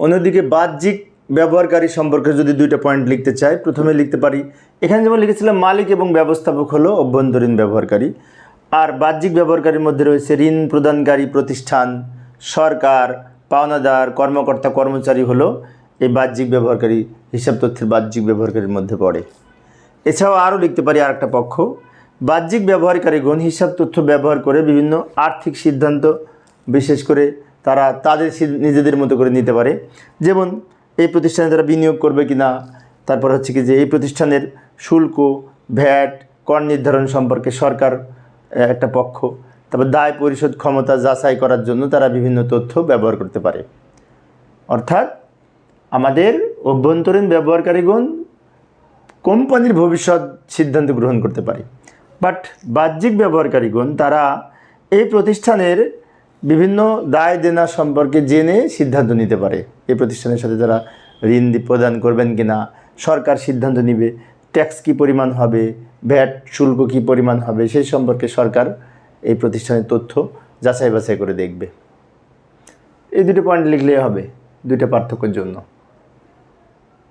অন্যদিকে বাহ্যিক ব্যবহারকারী সম্পর্কে যদি দুইটা পয়েন্ট লিখতে চাই, প্রথমে লিখতে পারি, এখানে যেমন লিখেছিলাম, মালিক এবং ব্যবস্থাপক হলো অভ্যন্তরীণ ব্যবহারকারী। আর বাহ্যিক ব্যবহারকারীর মধ্যে রয়েছে ঋণ প্রদানকারী প্রতিষ্ঠান, সরকার, পাওনাদার, কর্মকর্তা, কর্মচারী হলো এই বাহ্যিক ব্যবহারকারী, হিসাব তথ্যের বাহ্যিক ব্যবহারকারীর মধ্যে পড়ে। এছাড়াও আরও লিখতে পারি আরেকটা পক্ষ, বাহ্যিক ব্যবহারকারীগণ হিসাব তথ্য ব্যবহার করে বিভিন্ন আর্থিক সিদ্ধান্ত, বিশেষ করে তারা তাদের নিজেদের মতো করে নিতে পারে। যেমন এই প্রতিষ্ঠানে তারা বিনিয়োগ করবে কি না তারপর হচ্ছে কি যে এই প্রতিষ্ঠানের শুল্ক, ভ্যাট, কর নির্ধারণ সম্পর্কে সরকার একটা পক্ষ, তারপর দায় পরিশোধ ক্ষমতা যাচাই করার জন্য তারা বিভিন্ন তথ্য ব্যবহার করতে পারে। অর্থাৎ আমাদের অভ্যন্তরীণ ব্যবহারকারীগণ কোম্পানির ভবিষ্যৎ সিদ্ধান্ত গ্রহণ করতে পারে। বাট বাহ্যিক ব্যবহারকারীগণ, তারা এই প্রতিষ্ঠানের বিভিন্ন দায় দেনা সম্পর্কে জেনে সিদ্ধান্ত নিতে পারে। এই প্রতিষ্ঠানের সাথে যারা ঋণ প্রদান করবেন কি না সরকার সিদ্ধান্ত নিবে, ট্যাক্স কী পরিমাণ হবে, ভ্যাট শুল্ক কী পরিমাণ হবে সেই সম্পর্কে সরকার এই প্রতিষ্ঠানের তথ্য যাচাই বাছাই করে দেখবে। এই দুটো পয়েন্ট লিখলেই হবে, দুইটা পার্থক্যের জন্য।